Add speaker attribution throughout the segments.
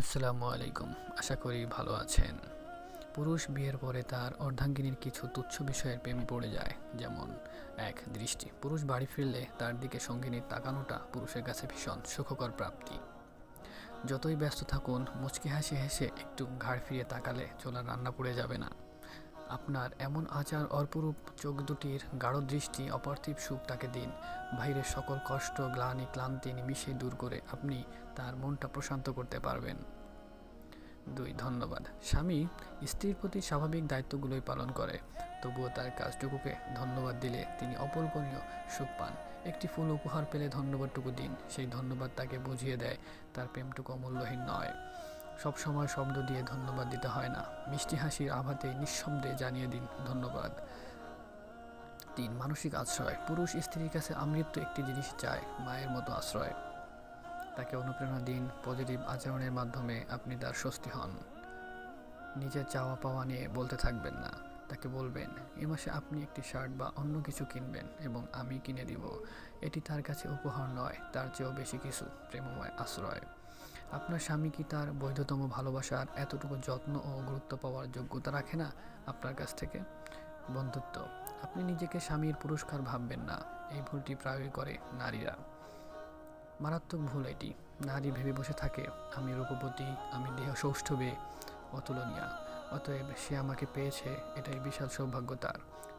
Speaker 1: আসসালামু আলাইকুম। আশা করি ভালো আছেন। পুরুষ বিয়ের পরে তার অর্ধাঙ্গিনীর কিছু তুচ্ছ বিষয়ের প্রেমে পড়ে যায়, যেমন এক, দৃষ্টি। পুরুষ বাড়ি ফিরলে তার দিকে সঙ্গিনীর তাকানোটা পুরুষের কাছে ভীষণ সুখকর প্রাপ্তি। যতই ব্যস্ত থাকুন, মুচকি হাসি হেসে একটু ঘাড় ফিরিয়ে তাকালে চোলা রান্না পড়ে যাবে না। আপনার এমন আচার অপরূপ চোখ দুটির গাঢ় দৃষ্টি, অপার্থিব সুখ তাকে দিন। বাইরের সকল কষ্ট, গ্লানি, ক্লান্তি নিমিশে দূর করে আপনি তার মনটা প্রশান্ত করতে পারবেন। দুই, ধন্যবাদ। স্বামী স্ত্রীর প্রতি স্বাভাবিক দায়িত্বগুলোই পালন করে। তবুও তার কাজটুকুকে ধন্যবাদ দিলে তিনি অপরিকণীয় সুখ পান। একটি ফুল উপহার পেলে ধন্যবাদটুকু দিন। সেই ধন্যবাদ তাকে বুঝিয়ে দেয়, তার প্রেমটুকু অমূল্যহীন নয়। সব সময় শব্দ দিয়ে ধন্যবাদ দিতে হয় না। মিষ্টি হাসির আভাতে নিঃশব্দে জানিয়ে দিন ধন্যবাদ। তিন, মানসিক আশ্রয়। পুরুষ স্ত্রীর কাছে আমৃত্যু একটি জিনিস চায়, মায়ের মতো আশ্রয়। তাকে অনুপ্রেরণা দিন, পজিটিভ আচরণের মাধ্যমে আপনি তার স্বস্তি হন। নিজের চাওয়া পাওয়া নিয়ে বলতে থাকবেন না। তাকে বলবেন, এ মাসে আপনি একটি শার্ট বা অন্য কিছু কিনবেন এবং আমি কিনে দিব। এটি তার কাছে উপহার নয়, তার চেয়েও বেশি কিছু প্রেমময় আশ্রয়। আপনার স্বামী কি তার বৈধতম ভালোবাসার এতটুকু যত্ন ও গুরুত্ব পাওয়ার যোগ্যতা রাখে না আপনার কাছ থেকে? বন্ধুত্ব। আপনি নিজেকে স্বামীর পুরস্কার ভাববেন না। এই ভুলটি প্রায়ই করে নারীরা। মারাত্মক ভুল এটি। নারী ভেবে বসে থাকে, আমি রূপবতী, আমি দেহ সৌষ্ঠবে, অতুলনীয়া। অতএব সে আমাকে পেয়েছে, এটাই বিশাল সৌভাগ্য তার।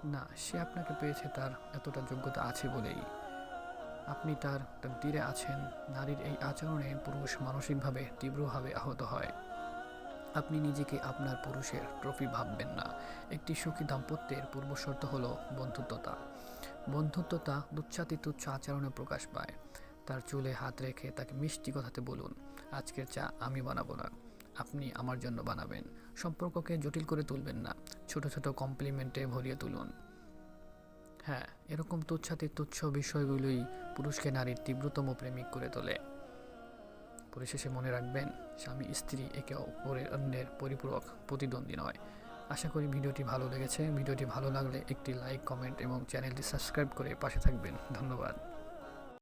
Speaker 1: না, সে আপনাকে পেয়েছে তার এতটা যোগ্যতা আছে বলেই। আপনি তার তীরে আছেন। নারীর এই আচরণে পুরুষ মানসিকভাবে তীব্রভাবে আহত হয়। আপনি নিজেকে আপনার পুরুষের ট্রফি ভাববেন না। একটি সুখী দাম্পত্যের পূর্বশর্ত হল বন্ধুত্বতা। বন্ধুত্বতা দুচ্ছাতি তুচ্ছ আচরণে প্রকাশ পায়। তার চুলে হাত রেখে তাকে মিষ্টি কথাতে বলুন, আজকের চা আমি বানাবো না। আপনি আমার জন্য বানাবেন। সম্পর্ককে জটিল করে তুলবেন না। ছোট ছোট কমপ্লিমেন্টে ভরিয়ে তুলুন। হ্যাঁ এরকম তুচ্ছাতে তুচ্ছ বিষয়গুলোই পুরুষকে নারীর তীব্রতম প্রেমিক করে তোলে। পরিশেষে মনে রাখবেন, স্বামী, স্ত্রী একে অপরের অন্যের পরিপূরক প্রতিদ্বন্দ্বী নয়। আশা করি ভিডিওটি ভালো লেগেছে। ভিডিওটি ভালো লাগলে একটি লাইক, কমেন্ট এবং চ্যানেলটি সাবস্ক্রাইব করে পাশে থাকবেন। ধন্যবাদ।